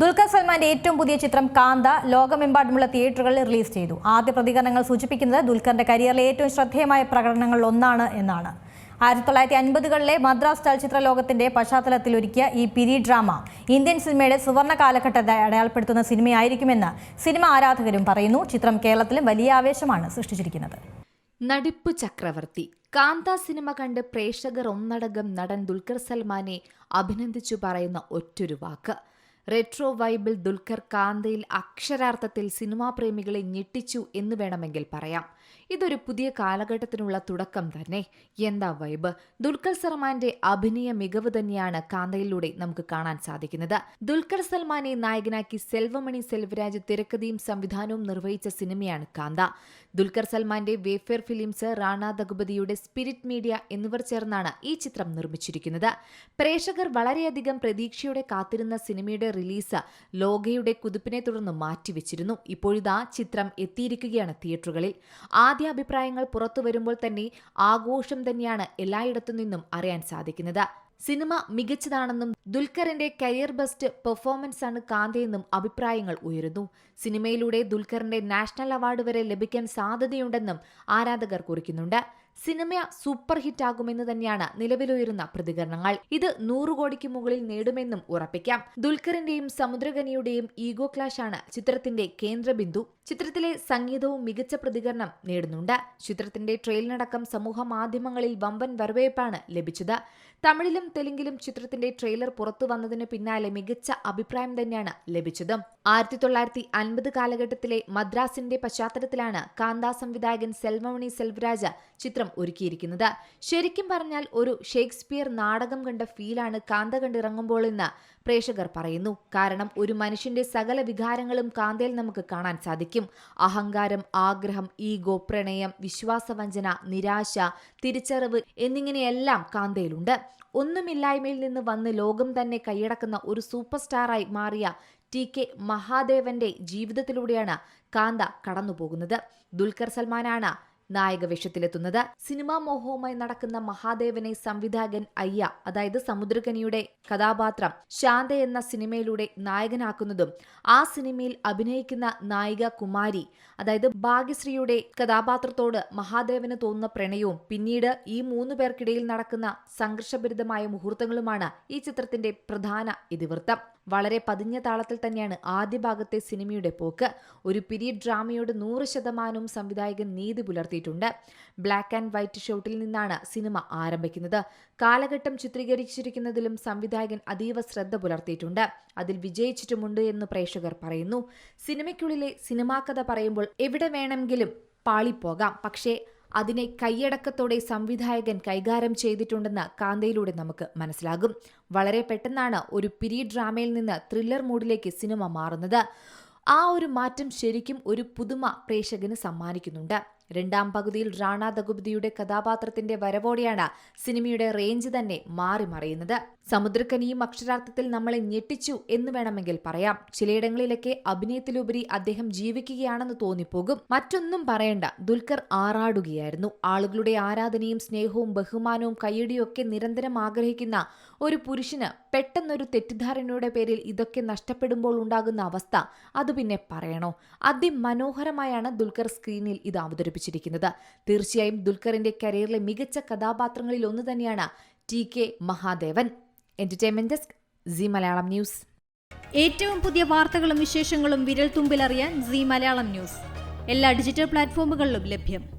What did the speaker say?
ദുൽഖർ സൽമാന്റെ ഏറ്റവും പുതിയ ചിത്രം കാന്ത ലോകമെമ്പാടുമുള്ള തിയേറ്ററുകളിൽ റിലീസ് ചെയ്തു. ആദ്യ പ്രതികരണങ്ങൾ സൂചിപ്പിക്കുന്നത് ദുൽഖറിന്റെ കരിയറിലെ ഏറ്റവും ശ്രദ്ധേയമായ പ്രകടനങ്ങളിൽ ഒന്നാണ് എന്നാണ്. ആയിരത്തി തൊള്ളായിരത്തി അൻപതുകളിലെ മദ്രാസ് ചലച്ചിത്ര ലോകത്തിന്റെ പശ്ചാത്തലത്തിൽ ഒരുക്കിയ ഈ പിരി ഡ്രാമ ഇന്ത്യൻ സിനിമയുടെ സുവർണ കാലഘട്ടത്തെ അടയാളപ്പെടുത്തുന്ന സിനിമയായിരിക്കുമെന്ന് സിനിമ ആരാധകരും പറയുന്നു. ചിത്രം കേരളത്തിലും വലിയ ആവേശമാണ് സൃഷ്ടിച്ചിരിക്കുന്നത്. നടിപ്പ് ചക്രവർത്തി. കാന്ത സിനിമ കണ്ട് പ്രേക്ഷകർ ഒന്നടങ്കം നടൻ ദുൽഖർ സൽമാനെ അഭിനന്ദിച്ചു പറയുന്ന ഒറ്റൊരു വാക്ക്. റെട്രോ വൈബിൾ ദുൽഖർ കാന്തയിൽ അക്ഷരാർത്ഥത്തിൽ സിനിമാ പ്രേമികളെ ഞെട്ടിച്ചു എന്ന് വേണമെങ്കിൽ പറയാം. ഇതൊരു പുതിയ കാലഘട്ടത്തിനുള്ള തുടക്കം തന്നെ. എന്താ വൈബ്? ദുൽഖർ സൽമാന്റെ അഭിനയ മികവ് തന്നെയാണ് കാന്തയിലൂടെ നമുക്ക് കാണാൻ സാധിക്കുന്നത്. ദുൽഖർ സൽമാനെ നായകനാക്കി സെൽവമണി സെൽവരാജ് തിരക്കഥയും സംവിധാനവും നിർവഹിച്ച സിനിമയാണ് കാന്ത. ദുൽഖർ സൽമാന്റെ വേഫെയർ ഫിലിംസ് റാണ ദഗുപതിയുടെ സ്പിരിറ്റ് മീഡിയ എന്നിവർ ചേർന്നാണ് ഈ ചിത്രം നിർമ്മിച്ചിരിക്കുന്നത്. പ്രേക്ഷകർ വളരെയധികം പ്രതീക്ഷയോടെ കാത്തിരുന്ന സിനിമയുടെ റിലീസ് ലോകയുടെ കുതിപ്പിനെ തുടർന്ന് മാറ്റിവെച്ചിരുന്നു. ഇപ്പോഴിതാ ചിത്രം എത്തിയിരിക്കുകയാണ് തിയേറ്ററുകളിൽ. ആദ്യ അഭിപ്രായങ്ങൾ പുറത്തു വരുമ്പോൾ തന്നെ ആഘോഷം തന്നെയാണ് എല്ലായിടത്തു നിന്നും അറിയാൻ സാധിക്കുന്നത്. സിനിമ മികച്ചതാണെന്നും ദുൽഖറിന്റെ കരിയർ ബെസ്റ്റ് പെർഫോമൻസ് ആണ് കാന്തയെന്നും അഭിപ്രായങ്ങൾ ഉയരുന്നു. സിനിമയിലൂടെ ദുൽഖറിന്റെ നാഷണൽ അവാർഡ് വരെ ലഭിക്കാൻ സാധ്യതയുണ്ടെന്നും ആരാധകർ കുറിക്കുന്നുണ്ട്. സിനിമ സൂപ്പർ ഹിറ്റ് ആകുമെന്ന് തന്നെയാണ് നിലവിലുയരുന്ന പ്രതികരണങ്ങൾ. ഇത് നൂറു കോടിക്ക് മുകളിൽ നേടുമെന്നും ഉറപ്പിക്കാം. ദുൽഖറിന്റെയും സമുദ്രകനിയുടെയും ഈഗോ ക്ലാഷ് ആണ് ചിത്രത്തിന്റെ കേന്ദ്രബിന്ദു. ചിത്രത്തിലെ സംഗീതവും മികച്ച പ്രതികരണം നേടുന്നുണ്ട്. ചിത്രത്തിന്റെ ട്രെയിലിനടക്കം സമൂഹ മാധ്യമങ്ങളിൽ വമ്പൻ വരവേൽപ്പാണ് ലഭിച്ചത്. തമിഴിലും തെലുങ്കിലും ചിത്രത്തിന്റെ ട്രെയിലർ പുറത്തു വന്നതിന് പിന്നാലെ മികച്ച അഭിപ്രായം തന്നെയാണ് ലഭിച്ചത്. ആയിരത്തി തൊള്ളായിരത്തി അൻപത് കാലഘട്ടത്തിലെ മദ്രാസിന്റെ പശ്ചാത്തലത്തിലാണ് കാന്ത സംവിധായകൻ സെൽവമണി സെൽവരാജ ചിത്രം ഒരുക്കിയിരിക്കുന്നത്. ശരിക്കും പറഞ്ഞാൽ ഒരു ഷേക്സ്പിയർ നാടകം കണ്ട ഫീലാണ് കാന്ത കണ്ടിറങ്ങുമ്പോൾ എന്ന് പ്രേക്ഷകർ പറയുന്നു. കാരണം ഒരു മനുഷ്യന്റെ സകല വികാരങ്ങളും കാന്തയിൽ നമുക്ക് കാണാൻ സാധിക്കും. അഹങ്കാരം ആഗ്രഹം ഈഗോ പ്രണയം വിശ്വാസവഞ്ചന നിരാശ തിരിച്ചറിവ് എന്നിങ്ങനെയെല്ലാം കാന്തയിലുണ്ട്. ഒന്നുമില്ലായ്മയിൽ നിന്ന് വന്ന് ലോകം തന്നെ കൈയടക്കുന്ന ഒരു സൂപ്പർ സ്റ്റാറായി മാറിയ ടി കെ മഹാദേവന്റെ ജീവിതത്തിലൂടെയാണ് കാന്ത കടന്നുപോകുന്നത്. ദുൽഖർ സൽമാനാണ് നായക വേഷത്തിലെത്തുന്നത് സിനിമാ മോഹവുമായി നടക്കുന്ന മഹാദേവനെ സംവിധായകൻ അയ്യ അതായത് സമുദ്രകനിയുടെ കഥാപാത്രം ശാന്ത എന്ന സിനിമയിലൂടെ നായകനാക്കുന്നതും ആ സിനിമയിൽ അഭിനയിക്കുന്ന നായിക കുമാരി അതായത് ഭാഗ്യശ്രീയുടെ കഥാപാത്രത്തോട് മഹാദേവന് തോന്നുന്ന പ്രണയവും പിന്നീട് ഈ മൂന്നു പേർക്കിടയിൽ നടക്കുന്ന സംഘർഷഭരിതമായ മുഹൂർത്തങ്ങളുമാണ് ഈ ചിത്രത്തിന്റെ പ്രധാന ഇതിവൃത്തം. വളരെ പതിഞ്ഞ താളത്തിൽ തന്നെയാണ് ആദ്യ ഭാഗത്തെ സിനിമയുടെ പോക്ക്. ഒരു പീരീഡ് ഡ്രാമയോട് നൂറ് ശതമാനവും സംവിധായകൻ നീതി പുലർത്തിയിട്ടുണ്ട് ബ്ലാക്ക് ആൻഡ് വൈറ്റ് ഷോട്ടിൽ നിന്നാണ് സിനിമ ആരംഭിക്കുന്നത്. കാലഘട്ടം ചിത്രീകരിച്ചിരിക്കുന്നതിലും സംവിധായകൻ അതീവ ശ്രദ്ധ പുലർത്തിയിട്ടുണ്ട്. അതിൽ വിജയിച്ചിട്ടുമുണ്ട് എന്ന് പ്രേക്ഷകർ പറയുന്നു. സിനിമയ്ക്കുള്ളിലെ സിനിമാ കഥ പറയുമ്പോൾ എവിടെ വേണമെങ്കിലും പാളിപ്പോകാം. പക്ഷേ അതിനെ കൈയടക്കത്തോടെ സംവിധായകൻ കൈകാര്യം ചെയ്തിട്ടുണ്ടെന്ന് കാന്തയിലൂടെ നമുക്ക് മനസ്സിലാകും. വളരെ പെട്ടെന്നാണ് ഒരു പിരീഡ് ഡ്രാമയിൽ നിന്ന് ത്രില്ലർ മൂഡിലേക്ക് സിനിമ മാറുന്നത്. ആ ഒരു മാറ്റം ശരിക്കും ഒരു പുതുമ പ്രേക്ഷകന് സമ്മാനിക്കുന്നുണ്ട്. രണ്ടാം പകുതിയിൽ റാണ ദഗുപതിയുടെ കഥാപാത്രത്തിന്റെ വരവോടെയാണ് സിനിമയുടെ റേഞ്ച് തന്നെ മാറി മറിയുന്നത് സമുദ്രക്കനിയും അക്ഷരാർത്ഥത്തിൽ നമ്മളെ ഞെട്ടിച്ചു എന്ന് വേണമെങ്കിൽ പറയാം. ചിലയിടങ്ങളിലൊക്കെ അഭിനയത്തിലുപരി അദ്ദേഹം ജീവിക്കുകയാണെന്ന് തോന്നിപ്പോകും. മറ്റൊന്നും പറയണ്ട. ദുൽഖർ ആറാടുകയായിരുന്നു. ആളുകളുടെ ആരാധനയും സ്നേഹവും ബഹുമാനവും കൈയടിയൊക്കെ നിരന്തരം ആഗ്രഹിക്കുന്ന ഒരു പുരുഷന് പെട്ടെന്നൊരു തെറ്റിദ്ധാരണയുടെ പേരിൽ ഇതൊക്കെ നഷ്ടപ്പെടുമ്പോൾ ഉണ്ടാകുന്ന അവസ്ഥ അത് പിന്നെ പറയണോ? അതിമനോഹരമായാണ് ദുൽഖർ സ്ക്രീനിൽ ഇത് അവതരിപ്പിച്ചിരിക്കുന്നത്. തീർച്ചയായും ദുൽഖറിന്റെ കരിയറിലെ മികച്ച കഥാപാത്രങ്ങളിൽ ഒന്ന് തന്നെയാണ് T K Mahadevan. Entertainment desk C Malayalam news ഏറ്റവും പുതിയ വാർത്തകളും വിശേഷങ്ങളും വിരൽ തുമ്പിലറിയാൻ സി മലയാളം ന്യൂസ് എല്ലാ ഡിജിറ്റൽ പ്ലാറ്റ്ഫോമുകളിലും ലഭ്യം.